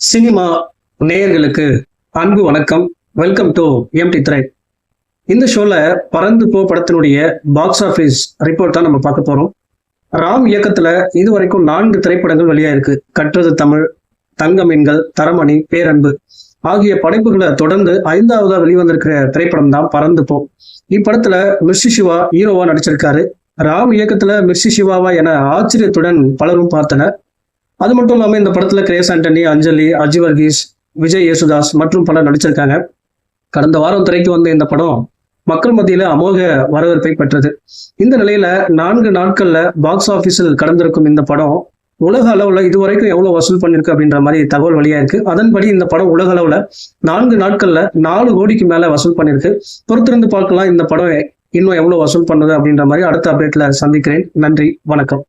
Cinema நேயர்களுக்கு அன்பு வணக்கம். வெல்கம் டு எம்டி திரை இந்த ஷோல பறந்து போ படத்தினுடைய பாக்ஸ் ஆஃபீஸ் ரிப்போர்ட் தான் நம்ம பார்க்க போறோம். ராம் இயக்கத்துல இதுவரைக்கும் நான்கு திரைப்படங்கள் வெளியாயிருக்கு கற்றது தமிழ் தங்க மீன்கள் தரமணி பேரன்பு ஆகிய படைப்புகளை தொடர்ந்து ஐந்தாவதா வெளிவந்திருக்கிற திரைப்படம் தான் பறந்து போ. இப்படத்துல மிர்சி சிவா ஹீரோவா நடிச்சிருக்காரு. ராம் இயக்கத்துல மிர்சி சிவாவா என ஆச்சரியத்துடன் பலரும் பார்த்தனர். அது மட்டும் இல்லாமல் இந்த படத்துல கிரேஸ் ஆண்டனி அஞ்சலி அஜி வர்கீஸ் விஜய் யேசுதாஸ் மற்றும் பலர் நடிச்சிருக்காங்க. கடந்த வாரம் திரைக்கு வந்த இந்த படம் மக்கள் மத்தியில அமோக வரவேற்பை பெற்றது. இந்த நிலையில நான்கு நாட்கள்ல பாக்ஸ் ஆபீஸில் கடந்திருக்கும் இந்த படம் உலக அளவுல இதுவரைக்கும் எவ்வளவு வசூல் பண்ணிருக்கு அப்படின்ற மாதிரி தகவல் வெளியா இருக்கு அதன்படி இந்த படம் உலக அளவுல நான்கு நாட்கள்ல நாலு கோடிக்கு மேல வசூல் பண்ணிருக்கு. பொறுத்திருந்து பார்க்கலாம் இந்த படம் இன்னும் எவ்வளவு வசூல் பண்ணுது அப்படின்ற மாதிரி அடுத்த அப்டேட்ல சந்திக்கிறேன். நன்றி வணக்கம்.